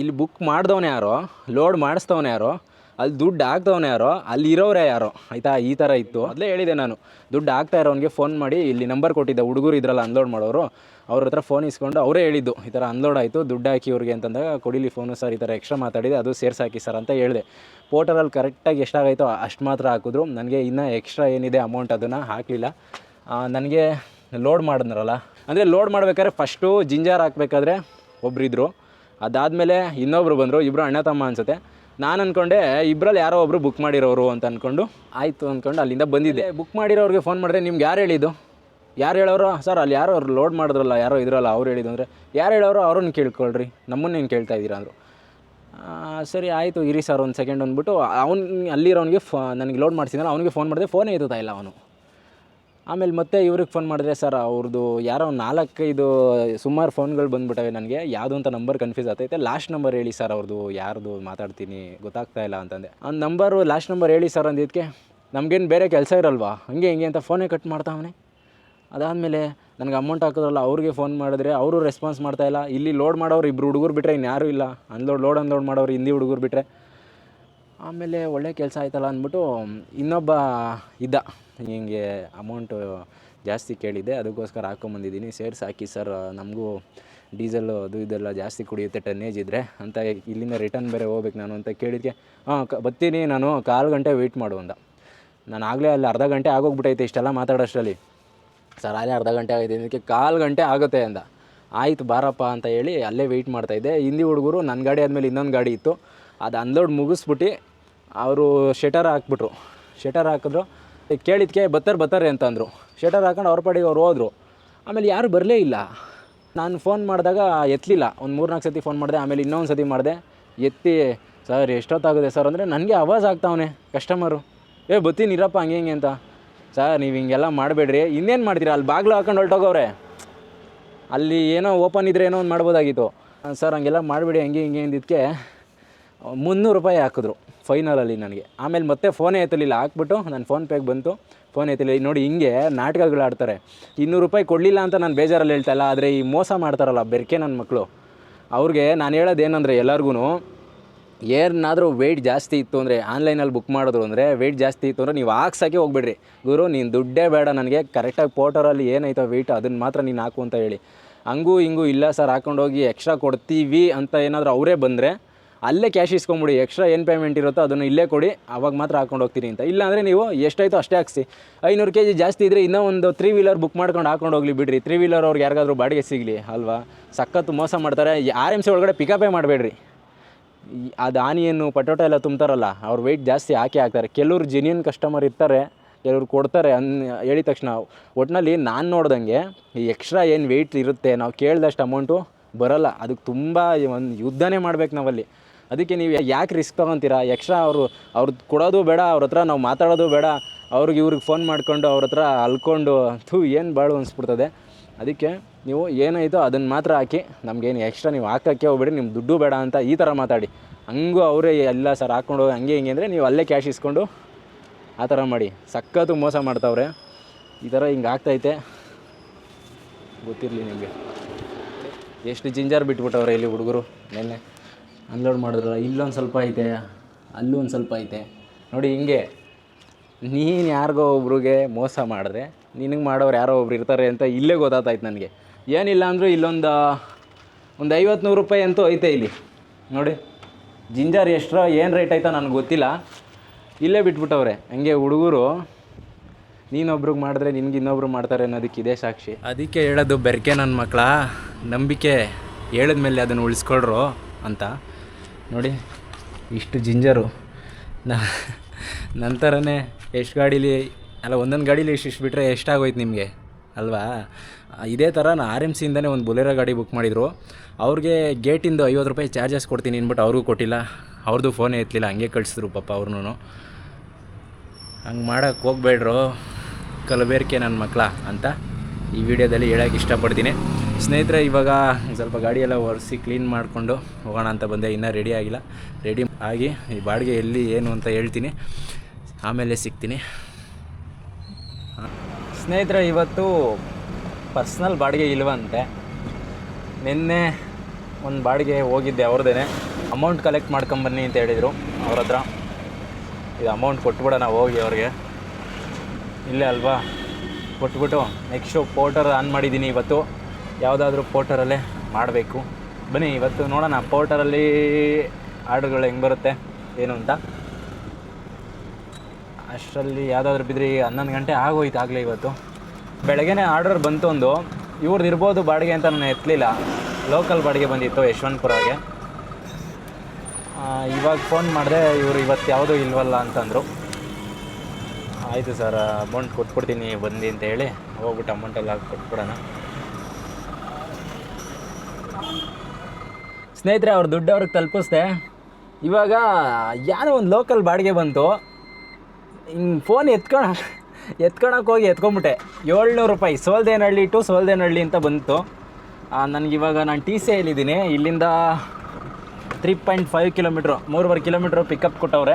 ಇಲ್ಲಿ ಬುಕ್ ಮಾಡಿದವನೇ ಯಾರೋ ಲೋಡ್ ಮಾಡಿಸ್ತವನೇ ಯಾರೋ, ಅಲ್ಲಿ ದುಡ್ಡು ಹಾಕ್ತವನೇ ಯಾರೋ, ಅಲ್ಲಿ ಇರೋರೇ ಯಾರೋ. ಆಯಿತಾ? ಈ ಥರ ಇತ್ತು. ಮೊದಲೇ ಹೇಳಿದೆ ನಾನು. ದುಡ್ಡು ಹಾಕ್ತಾ ಇರೋನಿಗೆ ಫೋನ್ ಮಾಡಿ ಇಲ್ಲಿ ನಂಬರ್ ಕೊಟ್ಟಿದ್ದೆ ಹುಡುಗರು ಇದ್ರಲ್ಲ ಅನ್ಲೋಡ್ ಮಾಡೋರು. ಅವ್ರ ಹತ್ರ ಫೋನ್ ಇಸ್ಕೊಂಡು ಅವರೇ ಹೇಳಿದ್ದು, ಈ ಥರ ಅನ್ಲೋಡ್ ಆಯಿತು, ದುಡ್ಡು ಹಾಕಿ ಇವ್ರಿಗೆ ಅಂತಂದಾಗ ಕೊಡಿಲಿ ಫೋನು ಸರ್ ಈ ಥರ ಎಕ್ಸ್ಟ್ರಾ ಮಾತಾಡಿದೆ, ಅದು ಸೇರ್ಸಾಕಿ ಸರ್ ಅಂತ ಹೇಳಿದೆ. ಪೋರ್ಟಲಲ್ಲಿ ಕರೆಕ್ಟಾಗಿ ಎಷ್ಟಾಗೈತೋ ಅಷ್ಟು ಮಾತ್ರ ಹಾಕಿದ್ರು. ನನಗೆ ಇನ್ನೂ ಎಕ್ಸ್ಟ್ರಾ ಏನಿದೆ ಅಮೌಂಟ್ ಅದನ್ನು ಹಾಕಲಿಲ್ಲ. ನನಗೆ ಲೋಡ್ ಮಾಡಿದ್ರಲ್ಲ ಅಂದರೆ ಲೋಡ್ ಮಾಡಬೇಕಾದ್ರೆ ಫಸ್ಟು ಜಿಂಜಾರ್ ಹಾಕಬೇಕಾದ್ರೆ ಒಬ್ರಿದ್ರು. ಅದಾದಮೇಲೆ ಇನ್ನೊಬ್ರು ಬಂದರು ಇಬ್ಬರು ಅಣ್ಣ ತಮ್ಮ ಅನಿಸುತ್ತೆ. ನಾನು ಅಂದ್ಕೊಂಡೆ ಇಬ್ಬರಲ್ಲಿ ಯಾರೋ ಒಬ್ಬರು ಬುಕ್ ಮಾಡಿರೋರು ಅಂತ ಅಂದ್ಕೊಂಡು ಆಯಿತು ಅಂದ್ಕೊಂಡು ಅಲ್ಲಿಂದ ಬಂದಿದ್ದೆ. ಬುಕ್ ಮಾಡಿರೋರಿಗೆ ಫೋನ್ ಮಾಡಿದ್ರೆ ನಿಮ್ಗೆ ಯಾರು ಹೇಳಿದ್ದು? ಯಾರು ಹೇಳೋರು? ಸರ್, ಅಲ್ಲಿ ಯಾರೋ ಅವ್ರು ಲೋಡ್ ಮಾಡಿದ್ರಲ್ಲ, ಯಾರೋ ಇದ್ರಲ್ಲ, ಅವ್ರು ಹೇಳಿದ್ದು ಅಂದರೆ, ಯಾರು ಹೇಳೋರು ಅವ್ರನ್ನ ಕೇಳ್ಕೊಳ್ರಿ ನಮ್ಮನ್ನೇನು ಕೇಳ್ತಾ ಇದ್ದೀರಾ ಅಂದರು. ಸರಿ, ಆಯಿತು, ಇರಿ ಸರ್, ಒಂದು ಸೆಕೆಂಡ್ ಅಂದ್ಬಿಟ್ಟು, ಅವ್ನು, ಅಲ್ಲಿರೋನಿಗೆ ಫೋ, ನನಗೆ ಲೋಡ್ ಮಾಡ್ಸಿದ್ನಲ್ಲ, ಅವನಿಗೆ ಫೋನ್ ಮಾಡಿದೆ ಫೋನೇ ಎತ್ತುತ್ತಾ ಇಲ್ಲ ಅವನು. ಆಮೇಲೆ ಮತ್ತೆ ಇವ್ರಿಗೆ ಫೋನ್ ಮಾಡಿದ್ರೆ, ಸರ್ ಅವ್ರದ್ದು ಯಾರೋ ನಾಲ್ಕೈದು ಸುಮಾರು ಫೋನ್ಗಳು ಬಂದ್ಬಿಟ್ಟವೆ ನನಗೆ, ಯಾವುದು ಅಂತ ನಂಬರ್ ಕನ್ಫ್ಯೂಸ್ ಆಗ್ತೈತೆ ಲಾಸ್ಟ್ ನಂಬರ್ ಹೇಳಿ ಸರ್ ಅವ್ರದ್ದು ಯಾರ್ದು ಮಾತಾಡ್ತೀನಿ, ಗೊತ್ತಾಗ್ತಾ ಇಲ್ಲ ಅಂತಂದೆ. ಆ ನಂಬರು ಲಾಸ್ಟ್ ನಂಬರ್ ಹೇಳಿ ಸರ್ ಅಂದಿದ್ದಕ್ಕೆ ನಮಗೇನು ಬೇರೆ ಕೆಲಸ ಇರಲ್ವಾ? ಹಂಗೆ ಹಿಂಗೆ ಅಂತ ಫೋನೇ ಕಟ್ ಮಾಡ್ತಾವನೆ ಅದಾದಮೇಲೆ ನನಗೆ ಅಮೌಂಟ್ ಹಾಕಿದ್ರಲ್ಲ ಅವ್ರಿಗೆ ಫೋನ್ ಮಾಡಿದ್ರೆ ಅವರು ರೆಸ್ಪಾನ್ಸ್ ಮಾಡ್ತಾ ಇಲ್ಲ. ಇಲ್ಲಿ ಲೋಡ್ ಮಾಡೋರು ಇಬ್ಬರು ಹುಡುಗರು ಬಿಟ್ಟರೆ ಇನ್ಯಾರೂ ಇಲ್ಲ. ಅನ್ಲೋಡ್ ಲೋಡ್ ಅನ್ಲೋಡ್ ಮಾಡೋರು ಹಿಂದಿ ಹುಡುಗರು ಬಿಟ್ಟರೆ ಆಮೇಲೆ ಒಳ್ಳೆ ಕೆಲಸ ಆಯ್ತಲ್ಲ ಅಂದ್ಬಿಟ್ಟು, ಇನ್ನೊಬ್ಬ ಇದ್ದ. ಹಿಂಗೆ ಅಮೌಂಟು ಜಾಸ್ತಿ ಕೇಳಿದ್ದೆ. ಅದಕ್ಕೋಸ್ಕರ ಹಾಕ್ಕೊಂಬಂದಿದ್ದೀನಿ ಸೇರ್ಸಿ ಹಾಕಿ ಸರ್, ನಮಗೂ ಡೀಸೆಲ್ಲು ಅದು ಇದೆಲ್ಲ ಜಾಸ್ತಿ ಕುಡಿಯುತ್ತೆ ಟನ್ನೇಜ್ ಇದ್ದರೆ ಅಂತ ಇಲ್ಲಿಂದ ರಿಟರ್ನ್ ಬೇರೆ ಹೋಗ್ಬೇಕು ನಾನು ಅಂತ ಕೇಳಿದ್ಕೆ, ಹಾಂ, ಕ, ಬರ್ತೀನಿ ನಾನು, ಕಾಲು ಗಂಟೆ ವೆಯ್ಟ್ ಮಾಡು ಅಂದ. ನಾನು ಆಗಲೇ ಅಲ್ಲಿ ಅರ್ಧ ಗಂಟೆ ಆಗೋಗ್ಬಿಟ್ಟೈತೆ ಇಷ್ಟೆಲ್ಲ ಮಾತಾಡೋಷ್ಟರಲ್ಲಿ. ಸರ್, ಅಲ್ಲೇ ಅರ್ಧ ಗಂಟೆ ಆಗಿದೆ. ಇದಕ್ಕೆ ಕಾಲು ಗಂಟೆ ಆಗುತ್ತೆ ಅಂದ. ಆಯಿತು, ಬಾರಪ್ಪ ಅಂತ ಹೇಳಿ ಅಲ್ಲೇ ವೆಯ್ಟ್ ಮಾಡ್ತಾಯಿದ್ದೆ ಹಿಂದಿ ಹುಡುಗರು ನನ್ನ ಗಾಡಿ ಆದಮೇಲೆ ಇನ್ನೊಂದು ಗಾಡಿ ಇತ್ತು. ಅದು ಅನ್ಲೋಡ್ ಮುಗಿಸ್ಬಿಟ್ಟು ಅವರು ಶೆಟರ್ ಹಾಕ್ಬಿಟ್ರು. ಶೆಟರ್ ಹಾಕಿದ್ರು. ಕೇಳಿದ್ಕೆ ಬತ್ತಾರೆ ಬತ್ತಾರೆ ಅಂತಂದರು ಶೆಟರ್ ಹಾಕೊಂಡು ಅವ್ರ ಪಾಡಿಗೆ ಅವ್ರು ಹೋದರು. ಆಮೇಲೆ ಯಾರು ಬರಲೇ ಇಲ್ಲ. ನಾನು ಫೋನ್ ಮಾಡಿದಾಗ ಎತ್ತಲಿಲ್ಲ ಒಂದು ಮೂರು ನಾಲ್ಕು ಸತಿ ಫೋನ್ ಮಾಡಿದೆ, ಆಮೇಲೆ ಇನ್ನೊಂದು ಸತಿ ಮಾಡಿದೆ. ಎತ್ತಿ, ಸರ್, ಎಷ್ಟೊತ್ತಾಗುತ್ತೆ ಸರ್? ಅಂದರೆ ನನಗೆ ಆವಾಜ್ ಆಗ್ತಾವನೆ ಕಸ್ಟಮರು ಏ ಬತ್ತೀನಿ ಇರಪ್ಪ, ಹಂಗೆ, ಹಿಂಗೆ ಅಂತ. ಸರ್ ನೀವು ಹಿಂಗೆಲ್ಲ ಮಾಡಬೇಡ್ರಿ. ಇನ್ನೇನು ಮಾಡ್ತೀರಾ? ಅಲ್ಲಿ ಬಾಗಿಲು ಹಾಕೊಂಡು ಹೊರಟೋಗವ್ರೆ. ಅಲ್ಲಿ ಏನೋ ಓಪನ್ ಇದ್ರೆ ಏನೋ ಒಂದು ಮಾಡ್ಬೋದಾಗಿತ್ತು. ಸರ್, ಹಂಗೆಲ್ಲ ಮಾಡಬೇಡಿ, ಹಂಗೆ ಹಿಂಗೆ ಅಂದಿದ್ದಕ್ಕೆ ಮುನ್ನೂರು ರೂಪಾಯಿ ಹಾಕಿದ್ರು ಫೈನಲಲ್ಲಿ ನನಗೆ. ಆಮೇಲೆ ಮತ್ತೆ ಫೋನೇ ಎತ್ತಲಿಲ್ಲ. ಹಾಕ್ಬಿಟ್ಟು ನನ್ನ ಫೋನ್ಪೇಗೆ ಬಂತು. ಫೋನ್ ಎತ್ತಲಿಲ್ಲ. ನೋಡಿ ಹಿಂಗೆ ನಾಟಕಗಳು ಆಡ್ತಾರೆ. ಇನ್ನೂರು ರೂಪಾಯಿ ಕೊಡಲಿಲ್ಲ ಅಂತ ನಾನು ಬೇಜಾರಲ್ಲಿ ಹೇಳ್ತಾ ಇಲ್ಲ. ಆದರೆ ಈ ಮೋಸ ಮಾಡ್ತಾರಲ್ಲ, ಬೆರಕೆ ನನ್ನ ಮಕ್ಕಳು ಅವ್ರಿಗೆ ನಾನು ಹೇಳೋದು ಏನಂದರೆ ಎಲ್ಲರಿಗೂ ಏನಾದರೂ ವೆಯ್ಟ್ ಜಾಸ್ತಿ ಇತ್ತು ಅಂದರೆ ಆನ್ಲೈನಲ್ಲಿ ಬುಕ್ ಮಾಡಿದ್ರು ಅಂದರೆ ವೆಯ್ಟ್ ಜಾಸ್ತಿ ಇತ್ತು ಅಂದರೆ ನೀವು ಹಾಕ್ಸೋಕ್ಕೆ ಹೋಗ್ಬೇಡ್ರಿ. ಗುರು, ನೀನು ದುಡ್ಡೇ ಬೇಡ ನನಗೆ. ಕರೆಕ್ಟಾಗಿ ಫೋಟೋರಲ್ಲಿ ಏನೈತೋ ವೆಯ್ಟ್ ಅದನ್ನು ಮಾತ್ರ ನೀನು ಹಾಕು ಅಂತ ಹೇಳಿ. ಹಂಗೂ ಹಿಂಗೂ ಇಲ್ಲ ಸರ್ ಹಾಕೊಂಡೋಗಿ ಎಕ್ಸ್ಟ್ರಾ ಕೊಡ್ತೀವಿ ಅಂತ ಏನಾದರೂ ಅವರೇ ಬಂದರೆ ಅಲ್ಲೇ ಕ್ಯಾಶ್ ಇಸ್ಕೊಂಬಿಡಿ. ಎಕ್ಸ್ಟ್ರಾ ಏನು ಪೇಮೆಂಟ್ ಇರುತ್ತೋ ಅದನ್ನು ಇಲ್ಲೇ ಕೊಡಿ. ಅವಾಗ ಮಾತ್ರ ಹಾಕೊಂಡು ಹೋಗ್ತೀನಿ ಅಂತ. ಇಲ್ಲಾಂದರೆ ನೀವು ಎಷ್ಟಾಯಿತು ಅಷ್ಟೇ ಹಾಕ್ಸಿ. ಐನೂರು ಕೆ ಜಿ ಜಾಸ್ತಿ ಇದ್ದರೆ ಇನ್ನೂ ಒಂದು ತ್ರೀ ವೀಲರ್ ಬುಕ್ ಮಾಡ್ಕೊಂಡು ಹಾಕೊಂಡು ಹೋಗ್ಲಿ ಬಿಡ್ರಿ. ತ್ರೀ ವೀಲರ್ ಅವ್ರಿಗೆ ಯಾರಿಗಾದ್ರೂ ಬಾಡಿಗೆ ಸಿಗಲಿ, ಅಲ್ವಾ? ಸಖತ್ತು ಮೋಸ ಮಾಡ್ತಾರೆ. ಆರ್ ಎಂ ಸಿ ಒಳಗಡೆ ಪಿಕಪೇ ಮಾಡಬೇಡ್ರಿ. ಈ- ದಾನಿಯನ್ನು ಪಟೋಟ ಎಲ್ಲ ತುಂಬ್ತಾರಲ್ಲ, ಅವ್ರ ವೆಯ್ಟ್ ಜಾಸ್ತಿ ಹಾಕಿ ಹಾಕ್ತಾರೆ. ಕೆಲವ್ರು ಜೆನ್ಯೂನ್ ಕಸ್ಟಮರ್ ಇರ್ತಾರೆ, ಕೆಲವ್ರು ಕೊಡ್ತಾರೆ ಅನ್, ಹೇಳಿದ ತಕ್ಷಣ. ಒಟ್ಟಿನಲ್ಲಿ ನಾನು ನೋಡ್ದಂಗೆ ಈ ಎಕ್ಸ್ಟ್ರಾ ಏನು ವೆಯ್ಟ್ ಇರುತ್ತೆ ನಾವು ಕೇಳಿದಷ್ಟು ಅಮೌಂಟು ಬರೋಲ್ಲ. ಅದಕ್ಕೆ ತುಂಬ ಒಂದು ಯುದ್ಧನೇ ಮಾಡ್ಬೇಕು ನಾವಲ್ಲಿ. ಅದಕ್ಕೆ ನೀವು ಯಾಕೆ ರಿಸ್ಕ್ ತೊಗೊತೀರಾ? ಎಕ್ಸ್ಟ್ರಾ ಅವರು ಅವ್ರದ್ದು ಕೊಡೋದು ಬೇಡ, ಅವ್ರ ಹತ್ರ ನಾವು ಮಾತಾಡೋದು ಬೇಡ. ಅವ್ರಿಗೆ ಇವ್ರಿಗೆ ಫೋನ್ ಮಾಡ್ಕೊಂಡು ಅವ್ರ ಹತ್ರ ಅಲ್ಕೊಂಡು, ಥೂ ಏನು ಬಾಳು ಅನಿಸ್ಬಿಡ್ತದೆ. ಅದಕ್ಕೆ ನೀವು ಏನಾಯಿತೋ ಅದನ್ನು ಮಾತ್ರ ಹಾಕಿ, ನಮಗೇನು ಎಕ್ಸ್ಟ್ರಾ ನೀವು ಹಾಕೋಕ್ಕೆ ಹೋಗ್ಬೇಡಿ ನಿಮ್ಮ ದುಡ್ಡು ಬೇಡ ಅಂತ ಈ ಥರ ಮಾತಾಡಿ. ಹಂಗೂ ಅವರೇ ಎಲ್ಲ ಸರ್ ಹಾಕ್ಕೊಂಡು ಹೋಗಿ ಹಂಗೆ ಹಿಂಗೆ ಅಂದರೆ ನೀವು ಅಲ್ಲೇ ಕ್ಯಾಶ್ ಇಸ್ಕೊಂಡು ಆ ಥರ ಮಾಡಿ. ಸಖತ್ತು ಮೋಸ ಮಾಡ್ತಾವ್ರೆ. ಈ ಥರ ಹಿಂಗೆ ಆಗ್ತೈತೆ. ಗೊತ್ತಿರಲಿ ನಿಮಗೆ. ಎಷ್ಟು ಜಿಂಜರ್ ಬಿಟ್ಬಿಟ್ಟವ್ರೆ ಇಲ್ಲಿ ಹುಡುಗರು. ನೆನ್ನೆ ಅನ್ಲೋಡ್ ಮಾಡಿದ್ರಲ್ಲ, ಇಲ್ಲೊಂದು ಸ್ವಲ್ಪ ಐತೆ, ಅಲ್ಲೂ ಒಂದು ಸ್ವಲ್ಪ ಐತೆ. ನೋಡಿ ಹಿಂಗೆ, ನೀನು ಯಾರಿಗೋ ಒಬ್ರಿಗೆ ಮೋಸ ಮಾಡಿದ್ರೆ, ನಿನಗೆ ಮಾಡೋರು ಯಾರೋ ಒಬ್ರು ಇರ್ತಾರೆ ಅಂತ ಇಲ್ಲೇ ಗೊತ್ತಾಗ್ತಾಯ್ತು ನನಗೆ. ಏನಿಲ್ಲ ಅಂದರೂ ಇಲ್ಲೊಂದು, ಒಂದು ಐವತ್ತು ನೂರು ರೂಪಾಯಿ ಅಂತೂ ಐತೆ ಇಲ್ಲಿ. ನೋಡಿ, ಜಿಂಜರ್ ಎಷ್ಟರ ಏನು ರೇಟ್ ಆಯ್ತಾ ನನಗೆ ಗೊತ್ತಿಲ್ಲ. ಇಲ್ಲೇ ಬಿಟ್ಬಿಟ್ಟವ್ರೆ, ಹಂಗೆ ಹುಡುಗರು. ನೀನೊಬ್ರಿಗೆ ಮಾಡಿದ್ರೆ ನಿನ್ಗೆ ಇನ್ನೊಬ್ರು ಮಾಡ್ತಾರೆ ಅನ್ನೋದಕ್ಕೆ ಇದೇ ಸಾಕ್ಷಿ. ಅದಕ್ಕೆ ಹೇಳೋದು ಬೆರಕೆ ನನ್ನ ಮಕ್ಕಳ ನಂಬಿಕೆ ಹೇಳಿದ್ಮೇಲೆ ಅದನ್ನು ಉಳಿಸ್ಕೊಳ್ರು ಅಂತ. ನೋಡಿ, ಇಷ್ಟು ಜಿಂಜರು. ನಂತರನೇ ಎಷ್ಟು ಗಾಡೀಲಿ, ಅಲ್ಲ ಒಂದೊಂದು ಗಾಡೀಲಿ ಇಷ್ಟು ಬಿಟ್ಟರೆ ಎಷ್ಟಾಗೋಯ್ತು ನಿಮಗೆ? ಅಲ್ವಾ? ಇದೇ ಥರ ನಾನು ಆರ್ ಎಂ ಸಿಯಿಂದನೇ ಒಂದು ಬೊಲೆರೋ ಗಾಡಿ ಬುಕ್ ಮಾಡಿದರು. ಅವ್ರಿಗೆ ಗೇಟಿಂದ ಐವತ್ತು ರೂಪಾಯಿ ಚಾರ್ಜಸ್ ಕೊಡ್ತೀನಿ ಅಂದ್ಬಿಟ್ಟು ಅವ್ರಿಗೂ ಕೊಟ್ಟಿಲ್ಲ. ಅವ್ರದ್ದು ಫೋನೇ ಎತ್ತಲಿಲ್ಲ ಹಂಗೆ ಕಳಿಸಿದ್ರು ಪಾಪ ಅವ್ರನ್ನೂ. ಹಂಗೆ ಮಾಡೋಕ್ಕೆ ಹೋಗ್ಬೇಡ್ರು. ಕಲಬೇರಿಕೆ ನನ್ನ ಮಕ್ಕಳ ಅಂತ ಈ ವಿಡಿಯೋದಲ್ಲಿ ಹೇಳೋಕ್ಕೆ ಇಷ್ಟಪಡ್ತೀನಿ. ಸ್ನೇಹಿತರೆ, ಇವಾಗ ಸ್ವಲ್ಪ ಗಾಡಿಯೆಲ್ಲ ಒರೆಸಿ ಕ್ಲೀನ್ ಮಾಡಿಕೊಂಡು ಹೋಗೋಣ ಅಂತ ಬಂದೆ. ಇನ್ನೂ ರೆಡಿ ಆಗಿಲ್ಲ. ರೆಡಿ ಆಗಿ ಈ ಬಾಡಿಗೆ ಎಲ್ಲಿ, ಏನು ಅಂತ ಹೇಳ್ತೀನಿ. ಆಮೇಲೆ ಸಿಗ್ತೀನಿ. ಸ್ನೇಹಿತರೆ, ಇವತ್ತು ಪರ್ಸ್ನಲ್ ಬಾಡಿಗೆ ಇಲ್ವಂತೆ. ನಿನ್ನೆ ಒಂದು ಬಾಡಿಗೆ ಹೋಗಿದ್ದೆ ಅವ್ರದ್ದೇನೆ. ಅಮೌಂಟ್ ಕಲೆಕ್ಟ್ ಮಾಡ್ಕೊಂಬನ್ನಿ ಅಂತ ಹೇಳಿದರು ಅವ್ರ ಹತ್ರ. ಇದು ಅಮೌಂಟ್ ಕೊಟ್ಬಿಡೋಣ ಹೋಗಿ ಅವ್ರಿಗೆ. ಇಲ್ಲೇ ಅಲ್ವಾ? ಕೊಟ್ಬಿಟ್ಟು ನೆಕ್ಸ್ಟು ಪೋರ್ಟರ್ ಆನ್ ಮಾಡಿದ್ದೀನಿ ಇವತ್ತು. ಯಾವುದಾದ್ರೂ ಪೋರ್ಟರಲ್ಲೇ ಮಾಡಬೇಕು. ಬನ್ನಿ ಇವತ್ತು ನೋಡೋಣ ಪೋರ್ಟರಲ್ಲಿ ಆರ್ಡ್ರ್ಗಳು ಹೆಂಗೆ ಬರುತ್ತೆ, ಏನು ಅಂತ. ಅಷ್ಟರಲ್ಲಿ ಯಾವುದಾದ್ರೂ ಬಿದ್ದರೆ ಹನ್ನೊಂದು ಗಂಟೆ ಆಗೋಯ್ತು ಆಗಲೇ ಇವತ್ತು. ಬೆಳಗ್ಗೆನೇ ಆರ್ಡರ್ ಬಂತು ಒಂದು ಇವ್ರದ್ದು ಇರ್ಬೋದು ಬಾಡಿಗೆ ಅಂತ ನಾನು ಎತ್ತಲಿಲ್ಲ ಲೋಕಲ್ ಬಾಡಿಗೆ ಬಂದಿತ್ತು ಯಶವಂತಪುರಗೆ. ಇವಾಗ ಫೋನ್ ಮಾಡಿದೆ ಇವರು ಇವತ್ತು ಯಾವುದೂ ಇಲ್ವಲ್ಲ ಅಂತಂದರು. ಆಯಿತು ಸರ್ ಅಮೌಂಟ್ ಕೊಟ್ಬಿಡ್ತೀನಿ, ಬಂದು ಅಂತ ಹೇಳಿ. ಹೋಗ್ಬಿಟ್ಟು ಅಮೌಂಟ್ ಹಾಕಿ ಕೊಟ್ಬಿಡೋಣ. ಸ್ನೇಹಿತರೆ, ಅವ್ರ ದುಡ್ಡು ಅವ್ರಿಗೆ ತಲುಪಿಸ್ದೆ. ಇವಾಗ, ಯಾರೋ ಒಂದು ಲೋಕಲ್ ಬಾಡಿಗೆ ಬಂತು. ಹಿಂಗೆ ಫೋನ್ ಎತ್ಕೊಳ ಎತ್ಕೊಳಕ್ಕೆ ಹೋಗಿ ಎತ್ಕೊಂಬಿಟ್ಟೆ. ಏಳ್ನೂರು ರೂಪಾಯಿ, ಸೋಲ್ದೇನಹಳ್ಳಿ ಟು ಸೋಲ್ದೇನಹಳ್ಳಿ ಅಂತ ಬಂತು. ನನಗಿವಾಗ ನಾನು ಟಿ ಸಿ ಎಲ್ಲಿದ್ದೀನಿ ಇಲ್ಲಿಂದ ತ್ರೀ ಪಾಯಿಂಟ್ ಫೈವ್ ಕಿಲೋಮೀಟ್ರು ಮೂರುವರೆ ಕಿಲೋಮೀಟ್ರು ಪಿಕಪ್ ಕೊಟ್ಟವ್ರೆ.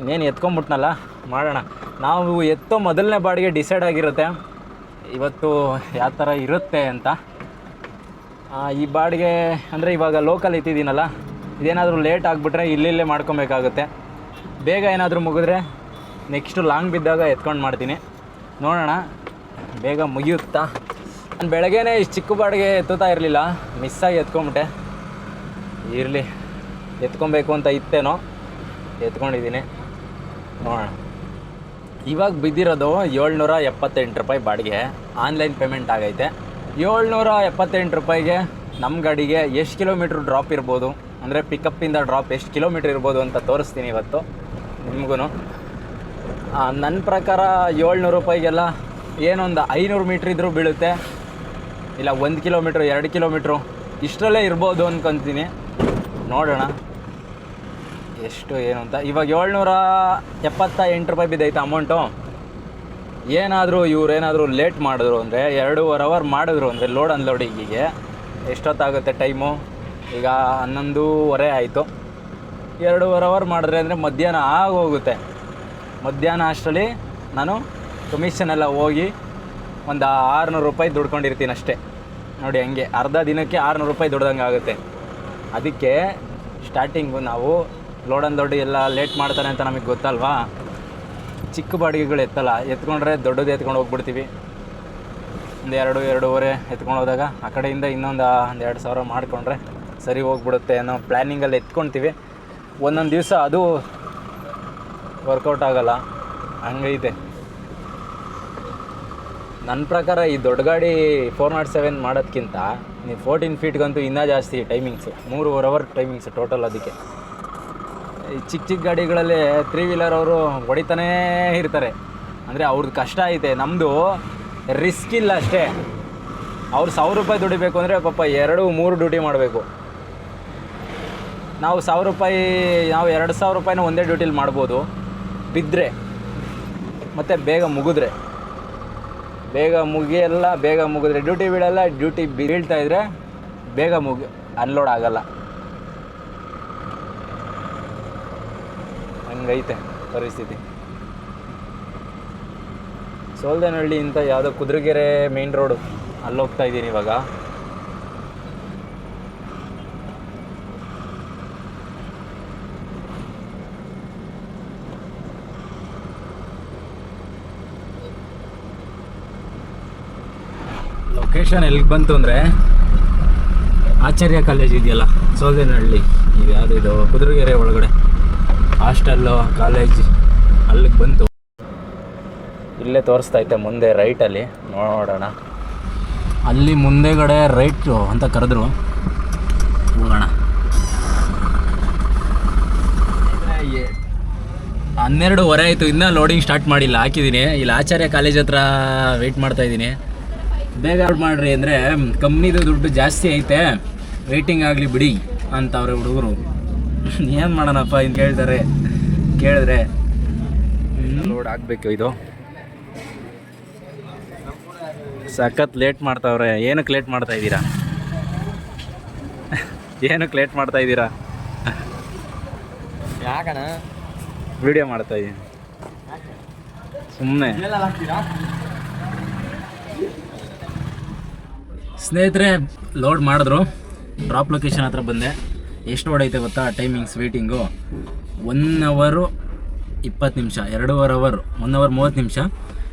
ಇನ್ನೇನು ಎತ್ಕೊಂಬಿಟ್ನಲ್ಲ, ಮಾಡೋಣ. ನಾವು ಎತ್ತೋ ಮೊದಲನೇ ಬಾಡಿಗೆ ಡಿಸೈಡ್ ಆಗಿರುತ್ತೆ. ಇವತ್ತು ಯಾವ ಥರ ಇರುತ್ತೆ ಅಂತ. ಈ ಬಾಡಿಗೆ ಅಂದರೆ ಇವಾಗ ಲೋಕಲ್ ಇತ್ತಿದ್ದೀನಲ್ಲ ಇದೇನಾದರೂ ಲೇಟ್ ಆಗಿಬಿಟ್ರೆ ಇಲ್ಲಿಲ್ಲೇ ಮಾಡ್ಕೊಬೇಕಾಗುತ್ತೆ. ಬೇಗ ಏನಾದರೂ ಮುಗಿದ್ರೆ ನೆಕ್ಸ್ಟು ಲಾಂಗ್ ಬಿದ್ದಾಗ ಎತ್ಕೊಂಡು ಮಾಡ್ತೀನಿ. ನೋಡೋಣ, ಬೇಗ ಮುಗಿಯುತ್ತಾ? ನಾನು ಬೆಳಗ್ಗೆನೇ ಇಷ್ಟು ಚಿಕ್ಕ ಬಾಡಿಗೆ ಎತ್ತುತ್ತಾ ಇರಲಿಲ್ಲ. ಮಿಸ್ಸಾಗಿ ಎತ್ಕೊಂಬಿಟ್ಟೆ. ಇರಲಿ, ಎತ್ಕೊಬೇಕು ಅಂತ ಇತ್ತೇನೋ, ಎತ್ಕೊಂಡಿದ್ದೀನಿ. ನೋಡೋಣ. ಇವಾಗ ಬಿದ್ದಿರೋದು ಏಳ್ನೂರ ಎಪ್ಪತ್ತೆಂಟು ರೂಪಾಯಿ ಬಾಡಿಗೆ. ಆನ್ಲೈನ್ ಪೇಮೆಂಟ್ ಆಗೈತೆ. ಏಳ್ನೂರ ಎಪ್ಪತ್ತೆಂಟು ರೂಪಾಯಿಗೆ ನಮ್ಮ ಗಾಡಿಗೆ ಎಷ್ಟು ಕಿಲೋಮೀಟ್ರ್ ಡ್ರಾಪ್ ಇರ್ಬೋದು? ಅಂದರೆ ಪಿಕಪ್ಪಿಂದ ಡ್ರಾಪ್ ಎಷ್ಟು ಕಿಲೋಮೀಟ್ರ್ ಇರ್ಬೋದು ಅಂತ ತೋರಿಸ್ತೀನಿ ಇವತ್ತು. ನಿಮಗೂ ನನ್ನ ಪ್ರಕಾರ ಏಳ್ನೂರು ರೂಪಾಯಿಗೆಲ್ಲ ಏನೊಂದು ಐನೂರು ಮೀಟ್ರ್ ಇದ್ದರೂ ಬೀಳುತ್ತೆ. ಇಲ್ಲ, ಒಂದು ಕಿಲೋಮೀಟ್ರ್ ಎರಡು ಕಿಲೋಮೀಟ್ರು ಇಷ್ಟರಲ್ಲೇ ಇರ್ಬೋದು ಅಂದ್ಕೊತೀನಿ ನೋಡೋಣ. ಎಷ್ಟು, ಏನು ಅಂತ. ಇವಾಗ ಏಳ್ನೂರ ಎಪ್ಪತ್ತ ಎಂಟು ರೂಪಾಯಿ ಬಿದ್ದೈತೆ ಅಮೌಂಟು ಏನಾದರೂ ಇವ್ರೇನಾದರೂ ಲೇಟ್ ಮಾಡಿದ್ರು ಅಂದರೆ, ಎರಡೂವರೆ ಅವರ್ ಮಾಡಿದ್ರು ಅಂದರೆ ಲೋಡ್ ಅನ್ಲೋಡಿಂಗಿಗೆ ಎಷ್ಟೊತ್ತಾಗುತ್ತೆ ಟೈಮು ಈಗ ಹನ್ನೊಂದೂವರೆ ಆಯಿತು. ಎರಡೂವರೆ ಅವರ್ ಮಾಡಿದ್ರೆ ಅಂದರೆ ಮಧ್ಯಾಹ್ನ ಆಗೋಗುತ್ತೆ. ಮಧ್ಯಾಹ್ನ ಅಷ್ಟರಲ್ಲಿ ನಾನು ಕಮಿಷನ್ ಎಲ್ಲ ಹೋಗಿ ಒಂದು ಆರುನೂರು ರೂಪಾಯಿ ದುಡ್ಕೊಂಡಿರ್ತೀನಿ ಅಷ್ಟೇ. ನೋಡಿ ಹಂಗೆ ಅರ್ಧ ದಿನಕ್ಕೆ ಆರುನೂರು ರೂಪಾಯಿ ದುಡ್ದಂಗೆ ಆಗುತ್ತೆ. ಅದಕ್ಕೆ ಸ್ಟಾರ್ಟಿಂಗು ನಾವು ಲೋಡ್ ದೊಡ್ಡ ಎಲ್ಲ ಲೇಟ್ ಮಾಡ್ತಾರೆ ಅಂತ ನಮಗೆ ಗೊತ್ತಲ್ವಾ? ಚಿಕ್ಕ ಬಾಡಿಗೆಗಳು ಎತ್ತಲ್ಲ, ಎತ್ಕೊಂಡ್ರೆ ದೊಡ್ಡದು ಎತ್ಕೊಂಡು ಹೋಗ್ಬಿಡ್ತೀವಿ. ಒಂದು ಎರಡು, ಎರಡೂವರೆ ಎತ್ಕೊಂಡು ಹೋದಾಗ ಆ ಕಡೆಯಿಂದ ಇನ್ನೊಂದು ಒಂದು ಎರಡು ಸಾವಿರ ಮಾಡಿಕೊಂಡ್ರೆ ಸರಿ ಹೋಗ್ಬಿಡುತ್ತೆ ಅನ್ನೋ ಪ್ಲ್ಯಾನಿಂಗಲ್ಲಿ ಎತ್ಕೊಳ್ತೀವಿ ಒಂದೊಂದು ದಿವಸ ಅದು ವರ್ಕೌಟ್ ಆಗಲ್ಲ. ಹಂಗೈತೆ. ನನ್ನ ಪ್ರಕಾರ ಈ ದೊಡ್ಡ ಗಾಡಿ ಫೋರ್ ನಾಟ್ ಸೆವೆನ್ ಮಾಡೋದ್ಕಿಂತ ನೀವು ಫೋರ್ಟೀನ್ ಫೀಟ್ಗಂತೂ ಇನ್ನೂ ಜಾಸ್ತಿ ಟೈಮಿಂಗ್ಸು ಮೂರುವರೆ ಅವರ್ ಟೈಮಿಂಗ್ಸ್ ಟೋಟಲ್ ಅದಕ್ಕೆ. ಈ ಚಿಕ್ಕ ಚಿಕ್ಕ ಗಾಡಿಗಳಲ್ಲಿ ತ್ರೀ ವೀಲರ್ ಅವರು ಹೊಡಿತಾನೇ ಇರ್ತಾರೆ. ಅಂದರೆ ಅವ್ರದ್ದು ಕಷ್ಟ ಐತೆ. ನಮ್ಮದು ರಿಸ್ಕ್ ಇಲ್ಲ ಅಷ್ಟೇ. ಅವ್ರು ಸಾವಿರ ರೂಪಾಯಿ ದುಡಿಬೇಕು ಅಂದರೆ ಪಾಪ ಎರಡು, ಮೂರು ಡ್ಯೂಟಿ ಮಾಡಬೇಕು. ನಾವು ಸಾವಿರ ರೂಪಾಯಿ, ನಾವು ಎರಡು ಸಾವಿರ ರೂಪಾಯಿನ ಒಂದೇ ಡ್ಯೂಟಿಲಿ ಮಾಡ್ಬೋದು. ಬಿದ್ದರೆ ಮತ್ತು ಬೇಗ ಮುಗಿದ್ರೆ. ಬೇಗ ಮುಗಿಯಲ್ಲ ಬೇಗ ಮುಗಿದ್ರೆ ಡ್ಯೂಟಿ ಬೀಳಲ್ಲ ಡ್ಯೂಟಿ ಬೀಳ್ತಾ ಇದ್ರೆ ಬೇಗ ಮುಗಿ ಅನ್ಲೋಡ್ ಆಗಲ್ಲ. ಹಂಗೈತೆ ಪರಿಸ್ಥಿತಿ. ಸೋಲ್ದನಹಳ್ಳಿ ಇಂಥ ಯಾವುದೋ ಕುದುರೆಗೆರೆ ಮೇನ್ ರೋಡು ಅಲ್ಲಿ ಹೋಗ್ತಾ ಇದ್ದೀನಿ ಇವಾಗ. ಲೊಕೇಶನ್ ಎಲ್ಲಿಗೆ ಬಂತು ಅಂದರೆ ಆಚಾರ್ಯ ಕಾಲೇಜ್ ಇದೆಯಲ್ಲ ಸೋಲ್ದೇನಹಳ್ಳಿ ಇದು ಯಾವುದು ಇದು? ಕುದುರೆಗೆರೆ ಒಳಗಡೆ. ಹಾಸ್ಟೆಲ್ಲು ಕಾಲೇಜ್ ಅಲ್ಲಿಗೆ ಬಂತು. ಇಲ್ಲೇ ತೋರಿಸ್ತಾ ಐತೆ ಮುಂದೆ ರೈಟಲ್ಲಿ ನೋಡೋಣ. ಅಲ್ಲಿ ಮುಂದೆಗಡೆ ರೈಟು ಅಂತ ಕರೆದ್ರು. ಹೋಗೋಣ. ಹನ್ನೆರಡುವರೆ ಆಯಿತು, ಇನ್ನೂ ಲೋಡಿಂಗ್ ಸ್ಟಾರ್ಟ್ ಮಾಡಿಲ್ಲ. ಹಾಕಿದ್ದೀನಿ ಇಲ್ಲಿ ಆಚಾರ್ಯ ಕಾಲೇಜ್ ಹತ್ರ ವೆಯ್ಟ್ ಮಾಡ್ತಾ ಇದ್ದೀನಿ ಬೇಗ ಔಟ್ ಮಾಡ್ರಿ ಅಂದರೆ ಕಂಪ್ನಿದು ದುಡ್ಡು ಜಾಸ್ತಿ ಐತೆ ವೆಯ್ಟಿಂಗ್ ಆಗಲಿ ಬಿಡಿ ಅಂತವ್ರೆ ಹುಡುಗರು. ಏನು ಮಾಡೋಣಪ್ಪ ಇನ್ನು ಕೇಳ್ತಾರೆ ಕೇಳಿದ್ರೆ. ಲೋಡ್ ಆಗಬೇಕು ಇದು. ಸಖತ್ ಲೇಟ್ ಮಾಡ್ತಾವ್ರೆ. ಏನಕ್ಕೆ ಲೇಟ್ ಮಾಡ್ತಾ ಇದ್ದೀರಾ? ಏನಕ್ಕೆ ಲೇಟ್ ಮಾಡ್ತಾ ಇದ್ದೀರಾ? ಯಾಕಣ ವಿಡಿಯೋ ಮಾಡ್ತಾ ಇದ್ದೀನಿ. ಸುಮ್ಮನೆ ಸ್ನೇಹಿತರೆ ಲೋಡ್ ಮಾಡಿದ್ರು. ಡ್ರಾಪ್ ಲೊಕೇಶನ್ ಹತ್ರ ಬಂದೆ. ಎಷ್ಟು ಹೊಡೈತೆ ಗೊತ್ತಾ? ಟೈಮಿಂಗ್ಸ್ ವೇಟಿಂಗು ಒನ್ ಅವರು ಇಪ್ಪತ್ತು ನಿಮಿಷ, ಎರಡೂವರೆ ಅವರ್ ಒನ್ ಅವರ್ ಮೂವತ್ತು ನಿಮಿಷ.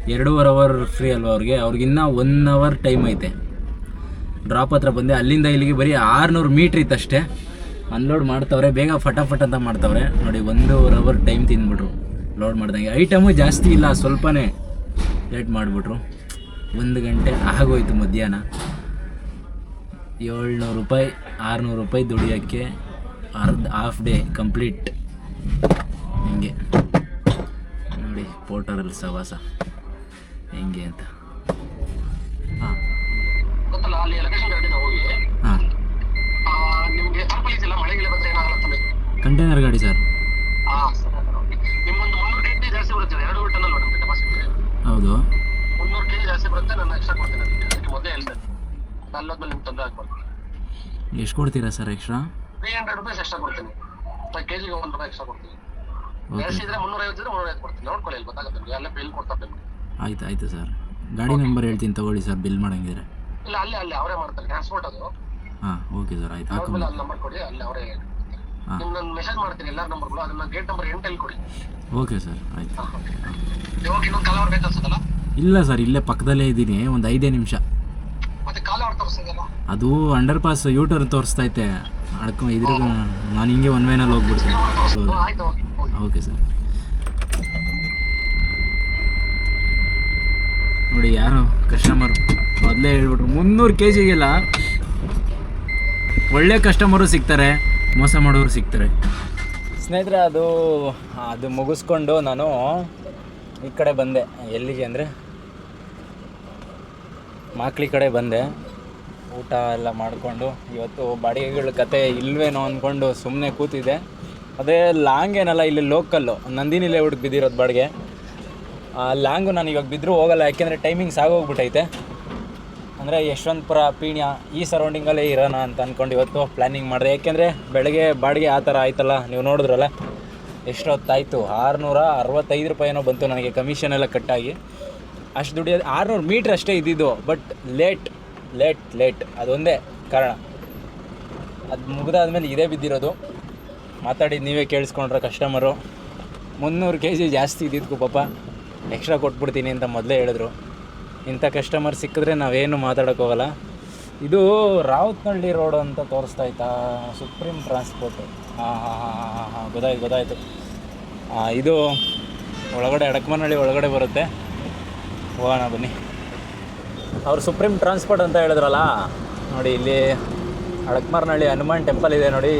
ಎರಡೂವರೆ ಅವರ್ ಫ್ರೀ ಅಲ್ವಾ ಅವ್ರಿಗೆ? ಅವ್ರಿಗಿನ್ನ ಒನ್ ಅವರ್ ಟೈಮ್ ಐತೆ. ಡ್ರಾಪ್ ಹತ್ರ ಬಂದೆ. ಅಲ್ಲಿಂದ ಇಲ್ಲಿಗೆ ಬರೀ ಆರುನೂರು ಮೀಟ್ರ್ ಇತ್ತಷ್ಟೇ ಅನ್ಲೋಡ್ ಮಾಡ್ತವ್ರೆ. ಬೇಗ ಫಟಾಫಟ್ ಅಂತ ಮಾಡ್ತವ್ರೆ. ನೋಡಿ, ಒಂದೂವರೆ ಅವರ್ ಟೈಮ್ ತಿಂದ್ಬಿಟ್ರು. ಲೋಡ್ ಮಾಡ್ದಂಗೆ. ಐಟಮು ಜಾಸ್ತಿ ಇಲ್ಲ. ಸ್ವಲ್ಪನೇ ಲೇಟ್ ಮಾಡಿಬಿಟ್ರು. ಒಂದು ಗಂಟೆ ಆಗೋಯ್ತು ಮಧ್ಯಾಹ್ನ. ಏಳ್ನೂರು ರೂಪಾಯಿ ಆರುನೂರು ರೂಪಾಯಿ ದುಡಿಯೋಕ್ಕೆ ಅರ್ಧ ಹಾಫ್ ಡೇ ಕಂಪ್ಲೀಟ್ ಹಿಂಗೆ. ನೋಡಿ ಪೋರ್ಟರಲ್ಲಿ ಸವಾಸ. ಹೆಂಗೆ ಅಂತ. ಹಾಂ. ಹಾಂ. ಕಂಟೈನರ್ ಗಾಡಿ ಸರ್ ಹೌದು. ಜಾಸ್ತಿ ಬರುತ್ತೆ ನಾನು ಎಕ್ಸ್ಟ್ರಾ ಕೊಡ್ತೀನಿ ಮೊದಲೇ ಹೇಳ್ತೇನೆ ಅಲ್ಲೋದ್ಮೇಲೆ ನಿಮ್ಗೆ ತೊಂದರೆ ಆಗ್ಬಾರ್ದು ಎಷ್ಟು ಕೊಡ್ತೀರಾ sir extra three hundred rupees extra ಕೊಡ್ತೀನಿ. ಕೆಜಿಗೆ ಒಂದು ರೂಪಾಯಿ ಎಕ್ಸ್ಟ್ರಾ ಕೊಡ್ತೀನಿ. ಜಾಸ್ತಿ ಇದ್ರೆ ಮುನ್ನೂರ ಐವತ್ತು ಇದ್ರೆ ಮುನ್ನೂರ ಐವತ್ತು ಕೊಡ್ತೀನಿ. ನೋಡ್ಕೊಳ್ಳಿ ಇಲ್ಲಿ ಗೊತ್ತಾಗುತ್ತೆ ನಿಮಗೆ. ಅಲ್ಲೇ ಬಿಲ್ ಕೊಡ್ತಾ ಬೇಕು ಆಯ್ತು ಆಯಿತು ಸರ್. ಗಾಡಿ ನಂಬರ್ ಹೇಳ್ತೀನಿ ತಗೊಳ್ಳಿ ಸರ್ ಬಿಲ್ ಮಾಡಂಗಿದ್ರೆ. ಇಲ್ಲ ಅಲ್ಲೇ ಅಲ್ಲೇ ಅವರೇ ಮಾಡ್ತಾರೆ. ಟ್ರಾನ್ಸ್ಪೋರ್ಟ್ ಅದು. ಹಾಂ ಓಕೆ ಸರ್ ಆಯ್ತು. ನೋಡ್ಮೇಲೆ ಹಾಕೊಂಡು ಅಲ್ಲಿ ನಂಬರ್ ಕೊಡಿ ಅಲ್ಲಿ ಅವರೇ ಹಾಂ. ನಿಮ್ಗೆ ನಾನು ಮೆಸೇಜ್ ಮಾಡ್ತೀನಿ ಎಲ್ಲ ನಂಬರ್ಗಳು ಅದನ್ನ ಗೇಟ್ ನಂಬರ್ ಎಂಟಲ್ಲಿ ಕೊಡಿ. ಓಕೆ ಸರ್ ಆಯ್ತು. ಇವಾಗ ಇನ್ನೊಂದು ಕಲವರ್ ಬೇಕನ್ಸುತ್ತಲ್ಲ ಇಲ್ಲ ಸರ್ ಇಲ್ಲೇ ಪಕ್ಕದಲ್ಲೇ ಇದ್ದೀನಿ ಒಂದು ಐದೇ ನಿಮಿಷ ಮತ್ತೆ ಕಾಲ ಅವ್ರು ತೋರಿಸಿದಲ್ಲ ಅದು ಅಂಡರ್ ಪಾಸ್ ಯೂಟರ್ನ್ ತೋರಿಸ್ತೈತೆ ಅಡ್ಕೊ ಇದ್ರ ನಾನು ಹಿಂಗೆ ಒನ್ ವೇನಲ್ಲಿ ಹೋಗ್ಬಿಡ್ತೀನಿ. ಓಕೆ ಸರ್ ನೋಡಿ ಯಾರು ಕಸ್ಟಮರ್ ಮೊದಲೇ ಹೇಳ್ಬಿಟ್ರು, ಮುನ್ನೂರು ಕೆ ಜಿಗೆಲ್ಲ ಒಳ್ಳೆ ಕಸ್ಟಮರು ಸಿಗ್ತಾರೆ, ಮೋಸ ಮಾಡೋರು ಸಿಗ್ತಾರೆ. ಸ್ನೇಹಿತರೆ, ಅದು ಅದು ಮುಗಿಸ್ಕೊಂಡು ನಾನು ಈ ಕಡೆ ಬಂದೆ. ಎಲ್ಲಿಗೆ ಅಂದರೆ? ಮಾಕ್ಳಿ ಕಡೆ ಬಂದೆ. ಊಟ ಎಲ್ಲ ಮಾಡಿಕೊಂಡು ಇವತ್ತು ಬಾಡಿಗೆಗಳ ಕತೆ ಇಲ್ವೇನೋ ಅಂದ್ಕೊಂಡು ಸುಮ್ಮನೆ ಕೂತಿದ್ದೆ. ಅದೇ ಲಾಂಗ್ ಏನಲ್ಲ, ಇಲ್ಲಿ ಲೋಕಲ್ಲು ನಂದಿನಿ ಲೇಔಟ್ಗೆ ಬಿದ್ದಿರೋದು ಬಾಡಿಗೆ. ಲಾಂಗು ನಾನು ಇವಾಗ ಬಿದ್ದರೂ ಹೋಗಲ್ಲ, ಯಾಕೆಂದರೆ ಟೈಮಿಂಗ್ಸ್ ಆಗೋಗ್ಬಿಟ್ಟೈತೆ ಅಂದರೆ ಯಶವಂತಪುರ, ಪೀಣ್ಯ ಈ ಸರೌಂಡಿಂಗಲ್ಲೇ ಇರೋಣ ಅಂತ ಅಂದ್ಕೊಂಡು ಇವತ್ತು ಪ್ಲ್ಯಾನಿಂಗ್ ಮಾಡಿದೆ. ಯಾಕೆಂದರೆ ಬೆಳಗ್ಗೆ ಬಾಡಿಗೆ ಆ ಥರ ಆಯ್ತಲ್ಲ, ನೀವು ನೋಡಿದ್ರಲ್ಲ? ಎಷ್ಟೊತ್ತಾಯಿತು? ಆರುನೂರ ಅರವತ್ತೈದು ರೂಪಾಯಿನೋ ಬಂತು ನನಗೆ ಕಮಿಷನ್ ಎಲ್ಲ ಕಟ್ಟಾಗಿ ಅಷ್ಟು ದುಡಿಯೋದು ಆರುನೂರು ಮೀಟ್ರ್ ಅಷ್ಟೇ ಇದ್ದಿದ್ದು ಬಟ್ ಲೇಟ್ ಲೇಟ್ ಲೇಟ್. ಅದೊಂದೇ ಕಾರಣ. ಅದು ಮುಗಿದಾದ್ಮೇಲೆ ಇದೇ ಬಿದ್ದಿರೋದು. ಮಾತಾಡಿದ್ದು ನೀವೇ ಕೇಳಿಸ್ಕೊಂಡ್ರೆ ಕಸ್ಟಮರು ಮುನ್ನೂರು ಕೆ ಜಿ ಜಾಸ್ತಿ ಇದ್ದಿದ್ಕು ಪಾಪ. ಎಕ್ಸ್ಟ್ರಾ ಕೊಟ್ಬಿಡ್ತೀನಿ ಅಂತ ಮೊದಲೇ ಹೇಳಿದ್ರು. ಇಂಥ ಕಸ್ಟಮರ್ ಸಿಕ್ಕಿದ್ರೆ ನಾವೇನು ಮಾತಾಡೋಕ್ಕೋಗಲ್ಲ. ಇದು ರಾವತ್ನಳ್ಳಿ ರೋಡ್ ಅಂತ ತೋರಿಸ್ತಾ ಇತ್ತಾ? ಸುಪ್ರೀಂ ಟ್ರಾನ್ಸ್ಪೋರ್ಟು ಹಾಂ ಹಾಂ ಹಾಂ ಹಾಂ ಹಾಂ ಗೊತ್ತಾಯ್ತು, ಗೊತ್ತಾಯಿತು. ಇದು ಒಳಗಡೆ, ಅಡಕಮನಹಳ್ಳಿ ಒಳಗಡೆ ಬರುತ್ತೆ. ಹೋಗೋಣ ಬನ್ನಿ. ಅವ್ರು ಸುಪ್ರೀಂ ಟ್ರಾನ್ಸ್ಪೋರ್ಟ್ ಅಂತ ಹೇಳಿದ್ರಲ್ಲ, ನೋಡಿ ಇಲ್ಲಿ ಅಡಕ್ಮಾರ್ನಹಳ್ಳಿ ಹನುಮಾನ್ ಟೆಂಪಲ್ ಇದೆ ನೋಡಿ.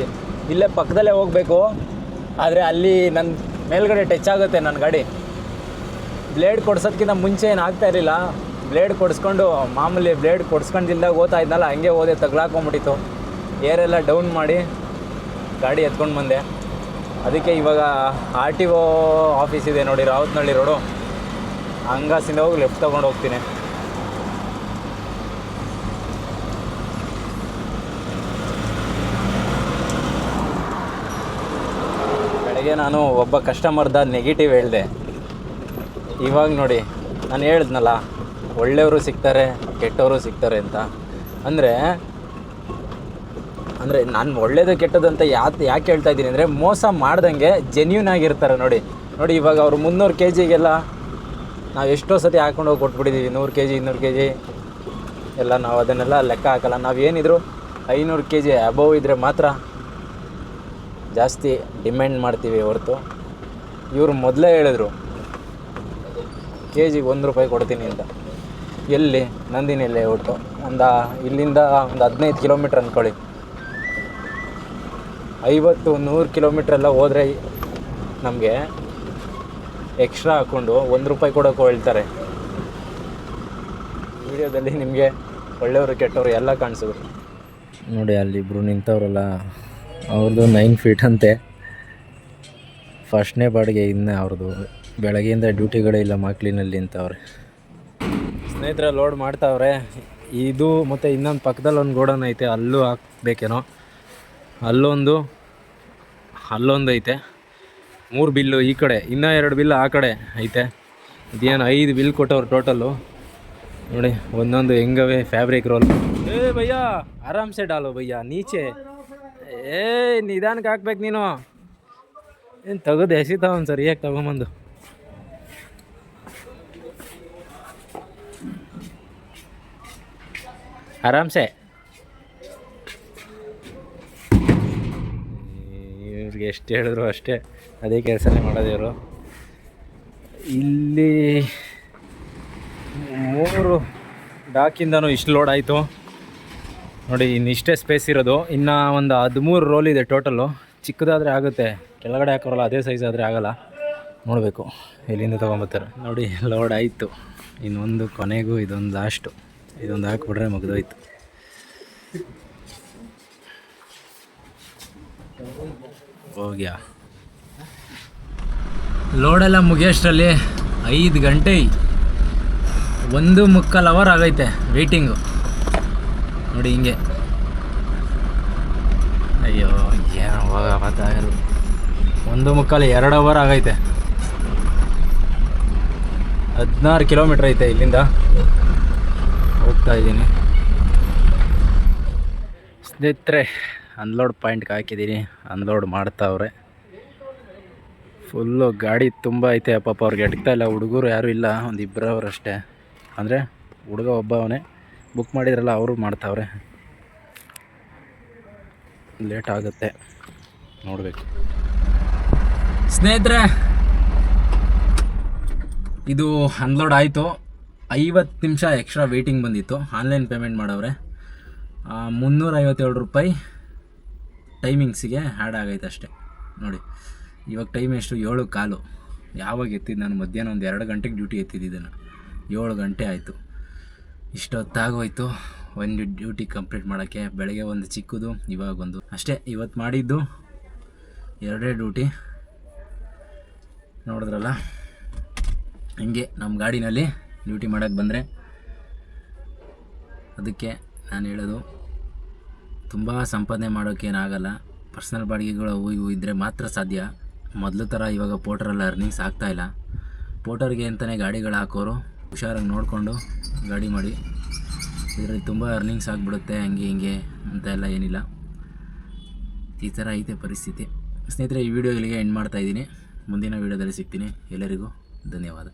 ಇಲ್ಲೇ ಪಕ್ಕದಲ್ಲೇ ಹೋಗಬೇಕು, ಆದರೆ ಅಲ್ಲಿ ನನ್ನ ಮೇಲ್ಗಡೆ ಟಚ್ ಆಗುತ್ತೆ ನನ್ನ ಗಾಡಿ. ಬ್ಲೇಡ್ ಕೊಡ್ಸೋದ್ಕಿಂತ ಮುಂಚೆ ಏನು ಆಗ್ತಾ ಇರಲಿಲ್ಲ, ಬ್ಲೇಡ್ ಕೊಡಿಸ್ಕೊಂಡು, ಮಾಮೂಲಿ ಬ್ಲೇಡ್ ಕೊಡ್ಸ್ಕೊಂಡಿಲ್ದಾಗ ಓದ್ತಾ ಇದ್ನಲ್ಲ, ಹಂಗೆ ಓದೆ ತಗ್ಲಾಕೊಂಬಿಟ್ಟಿತ್ತು. ಏರೆಲ್ಲ ಡೌನ್ ಮಾಡಿ ಗಾಡಿ ಎತ್ಕೊಂಡು ಬಂದೆ. ಅದಕ್ಕೆ ಇವಾಗ ಆರ್ ಟಿ ಒ ಆಫೀಸ್ ಇದೆ ನೋಡಿ, ರಾವತ್ನಹಳ್ಳಿ ರೋಡು. ಹಂಗಾಸಿಂದ ಹೋಗಿ ಲೆಫ್ಟ್ ತೊಗೊಂಡು ಹೋಗ್ತೀನಿ. ಬೆಳಗ್ಗೆ ನಾನು ಒಬ್ಬ ಕಸ್ಟಮರ್ದ ನೆಗೆಟಿವ್ ಹೇಳಿದೆ. ಇವಾಗ ನೋಡಿ, ನಾನು ಹೇಳಿದ್ನಲ್ಲ, ಒಳ್ಳೆಯವರು ಸಿಗ್ತಾರೆ, ಕೆಟ್ಟವರು ಸಿಗ್ತಾರೆ ಅಂತ. ಅಂದರೆ ಅಂದರೆ ನಾನು ಒಳ್ಳೇದು ಕೆಟ್ಟದ್ದು ಅಂತ ಯಾಕೆ ಯಾಕೆ ಹೇಳ್ತಾ ಇದ್ದೀನಿ ಅಂದರೆ, ಮೋಸ ಮಾಡ್ದಂಗೆ ಜೆನ್ಯೂನ್ ಆಗಿರ್ತಾರೆ ನೋಡಿ. ನೋಡಿ, ಇವಾಗ ಅವರು ಮುನ್ನೂರು ಕೆ ಜಿಗೆಲ್ಲ ನಾವು ಎಷ್ಟೋ ಸತಿ ಹಾಕೊಂಡು ಹೋಗಿ ಕೊಟ್ಬಿಟ್ಟಿದ್ದೀವಿ ನೂರು ಕೆ ಜಿ ಇನ್ನೂರು ಕೆ ಜಿ ಎಲ್ಲ ನಾವು ಅದನ್ನೆಲ್ಲ ಲೆಕ್ಕ ಹಾಕಲ್ಲ. ನಾವು ಏನಿದ್ರು ಐನೂರು ಕೆ ಜಿ ಅಬೋವ್ ಇದ್ದರೆ ಮಾತ್ರ ಜಾಸ್ತಿ ಡಿಮ್ಯಾಂಡ್ ಮಾಡ್ತೀವಿ ಹೊರತು. ಇವರು ಮೊದಲೇ ಹೇಳಿದ್ರು ಕೆ ಜಿಗೆ ಒಂದು ರೂಪಾಯಿ ಕೊಡ್ತೀನಿ ಅಂತ. ಎಲ್ಲಿ? ನಂದಿನಿ ಒಟ್ಟು. ಒಂದು, ಇಲ್ಲಿಂದ ಒಂದು ಹದಿನೈದು ಕಿಲೋಮೀಟ್ರ್ ಅಂದ್ಕೊಳ್ಳಿ ಐವತ್ತು, ನೂರು ಕಿಲೋಮೀಟ್ರ್ ಎಲ್ಲ ಹೋದರೆ ನಮಗೆ ಎಕ್ಸ್ಟ್ರಾ ಹಾಕ್ಕೊಂಡು ಒಂದು ರೂಪಾಯಿ ಕೊಡೋಕೆ ಹೇಳ್ತಾರೆ ವಿಡಿಯೋದಲ್ಲಿ ನಿಮಗೆ ಒಳ್ಳೆಯವರು ಕೆಟ್ಟವರು ಎಲ್ಲ ಕಾಣಿಸಿದ್ರು ನೋಡಿ, ಅಲ್ಲಿ ಇಬ್ಬರು ನಿಂತವ್ರಲ್ಲ ಅವ್ರದ್ದು ನೈನ್ ಫೀಟ್ ಅಂತೆ. ಫಸ್ಟ್ನೇ ಬಾಡಿಗೆ ಇನ್ನು ಅವ್ರದ್ದು ಬೆಳಗ್ಗೆಯಿಂದ ಡ್ಯೂಟಿಗಳೇ ಇಲ್ಲ ಮಕ್ಳಿನಲ್ಲಿ ಅಂತವ್ರೆ. ಸ್ನೇಹಿತರೆ ಲೋಡ್ ಮಾಡ್ತಾವ್ರೆ. ಇದು ಮತ್ತು ಇನ್ನೊಂದು ಪಕ್ಕದಲ್ಲಿ ಒಂದು ಗೋಡನ್ ಐತೆ. ಅಲ್ಲೂ ಹಾಕ್ಬೇಕೇನೋ. ಅಲ್ಲೊಂದು ಅಲ್ಲೊಂದು ಐತೆ. ಮೂರು ಬಿಲ್ಲು ಈ ಕಡೆ, ಇನ್ನೂ ಎರಡು ಬಿಲ್ಲು ಆ ಕಡೆ ಐತೆ. ಇದೇನು ಐದು ಬಿಲ್ ಕೊಟ್ಟವ್ರು ಟೋಟಲ್ಲು ನೋಡಿ, ಒಂದೊಂದು ಹೆಂಗವೇ ಫ್ಯಾಬ್ರಿಕ್ ರೋಲ್ ಏ ಭಯ್ಯ, ಆರಾಮ್ಸೆ ಡಾಲು ಭಯ್ಯ, ನೀಚೆ. ಏ, ನಿಧಾನಕ್ಕೆ ಹಾಕ್ಬೇಕು ನೀನು. ಏನು ತೆಗೆದು ಒಂದು ಸರಿಯಾಗಿ ತಗೊಂಬಂದು? ಆರಾಮ್ಸೆ? ಇವ್ರಿಗೆ ಎಷ್ಟು ಹೇಳಿದ್ರು ಅಷ್ಟೇ. ಅದೇ ಕೆಲಸನೇ ಮಾಡೋದು ಇವರು. ಇಲ್ಲಿ ಮೂರು ಡಾಕಿಂದನೂ ಇಷ್ಟು ಲೋಡ್ ಆಯಿತು. ನೋಡಿ ಇನ್ನಿಷ್ಟೇ ಸ್ಪೇಸ್ ಇರೋದು. ಇನ್ನು ಒಂದು ಹದಿಮೂರು ರೋಲ್ ಇದೆ ಟೋಟಲ್ಲು ಚಿಕ್ಕದಾದರೆ ಆಗುತ್ತೆ. ಕೆಳಗಡೆ ಹಾಕೋರಲ್ಲ, ಅದೇ ಸೈಜ್ ಆದರೆ ಆಗಲ್ಲ. ನೋಡಬೇಕು ಎಲ್ಲಿಂದ ತೊಗೊಂಬರ್ತಾರೆ ನೋಡಿ ಲೋಡ್ ಆಯಿತು. ಇನ್ನೊಂದು ಕೊನೆಗೂ ಇದೊಂದು ಲಾಸ್ಟು ಇದೊಂದು ಹಾಕ್ಬಿಟ್ರೆ ಮುಗಿದೋಯ್ತು. ಹೋಗ್ಯಾ? ಲೋಡೆಲ್ಲ ಮುಗಿಯೋಷ್ಟರಲ್ಲಿ ಐದು ಗಂಟೆ, ಒಂದು ಮುಕ್ಕಾಲು ಅವರ್ ಆಗೈತೆ ವೆಯ್ಟಿಂಗು ನೋಡಿ ಹಿಂಗೆ. ಅಯ್ಯೋ, ಏನು ಆಗಲ್ಲ. ಒಂದು ಮುಕ್ಕಾಲು ಎರಡು ಅವರ್ ಆಗೈತೆ. ಹದಿನಾರು ಕಿಲೋಮೀಟ್ರ್ ಐತೆ ಇಲ್ಲಿಂದ. ಹೋಗ್ತಾ ಇದ್ದೀನಿ. ಸ್ನೇಹಿತರೆ ಅನ್ಲೋಡ್ ಪಾಯಿಂಟ್ಗೆ ಹಾಕಿದ್ದೀನಿ ಅನ್ಲೋಡ್ ಮಾಡ್ತಾವ್ರೆ. ಫುಲ್ಲು ಗಾಡಿ ತುಂಬ ಐತೆ. ಪಾಪ ಅವ್ರಿಗೆ ಎಟ್ತಾ ಇಲ್ಲ. ಹುಡುಗರು ಯಾರೂ ಇಲ್ಲ. ಒಂದು ಇಬ್ಬರವ್ರು ಅಷ್ಟೇ. ಅಂದರೆ ಹುಡುಗ ಒಬ್ಬ ಅವನೇ. ಬುಕ್ ಮಾಡಿದ್ರಲ್ಲ, ಅವರು ಮಾಡ್ತಾವ್ರೆ. ಲೇಟ್ ಆಗುತ್ತೆ. ನೋಡಬೇಕು. ಸ್ನೇಹಿತರೆ, ಇದು ಅನ್ಲೋಡ್ ಆಯಿತು. ಐವತ್ತು ನಿಮಿಷ ಎಕ್ಸ್ಟ್ರಾ ವೇಟಿಂಗ್ ಬಂದಿತ್ತು. ಆನ್ಲೈನ್ ಪೇಮೆಂಟ್ ಮಾಡವ್ರೆ. ಮುನ್ನೂರ ಐವತ್ತೇಳು ರೂಪಾಯಿ ಟೈಮಿಂಗ್ಸಿಗೆ ಆ್ಯಡ್ ಆಗೈತೆ ಅಷ್ಟೇ. ನೋಡಿ, ಇವಾಗ ಟೈಮ್ ಎಷ್ಟು? ಏಳು ಕಾಲು. ಯಾವಾಗ ಎತ್ತಿದ್ದು ನಾನು ಮಧ್ಯಾಹ್ನ ಒಂದು ಎರಡು ಗಂಟೆಗೆ ಡ್ಯೂಟಿ ಎತ್ತಿದ್ದಿದ್ದನ್ನು ಏಳು ಗಂಟೆ ಆಯಿತು. ಇಷ್ಟೊತ್ತಾಗೋಯ್ತು. ಒಂದು ಡ್ಯೂಟಿ ಕಂಪ್ಲೀಟ್ ಮಾಡೋಕ್ಕೆ ಬೆಳಗ್ಗೆ ಒಂದು ಚಿಕ್ಕದು, ಇವಾಗ ಒಂದು. ಅಷ್ಟೇ, ಇವತ್ತು ಮಾಡಿದ್ದು ಎರಡೇ ಡ್ಯೂಟಿ. ನೋಡಿದ್ರಲ್ಲ? ಹಿಂಗೆ ನಮ್ಮ ಗಾಡಿನಲ್ಲಿ ಡ್ಯೂಟಿ ಮಾಡೋಕ್ಕೆ ಬಂದರೆ ಅದಕ್ಕೆ ನಾನು ಹೇಳೋದು, ತುಂಬ ಸಂಪಾದನೆ ಮಾಡೋಕ್ಕೇನಾಗಲ್ಲ ಪರ್ಸ್ನಲ್ ಬಾಡಿಗೆಗಳು ಅವು ಇವು ಇದ್ದರೆ ಮಾತ್ರ ಸಾಧ್ಯ. ಮೊದಲು ಥರ ಇವಾಗ ಪೋಟರಲ್ಲಿ ಅರ್ನಿಂಗ್ಸ್ ಆಗ್ತಾಯಿಲ್ಲ ಪೋಟರ್ಗೆ ಅಂತಲೇ ಗಾಡಿಗಳು ಹಾಕೋರು. ಹುಷಾರಾಗಿ ನೋಡಿಕೊಂಡು ಗಾಡಿ ಮಾಡಿ. ಇದರಲ್ಲಿ ತುಂಬ ಅರ್ನಿಂಗ್ಸ್ ಆಗಿಬಿಡುತ್ತೆ, ಹಂಗೆ ಹಿಂಗೆ ಅಂತ ಎಲ್ಲ ಏನಿಲ್ಲ. ಈ ಥರ ಐತೆ ಪರಿಸ್ಥಿತಿ. ಸ್ನೇಹಿತರೆ, ಈ ವಿಡಿಯೋ ಇಲ್ಲಿಗೆ ಎಂಡ್ ಮಾಡ್ತಾಯಿದ್ದೀನಿ ಮುಂದಿನ ವೀಡಿಯೋದಲ್ಲಿ ಸಿಗ್ತೀನಿ. ಎಲ್ಲರಿಗೂ ಧನ್ಯವಾದ.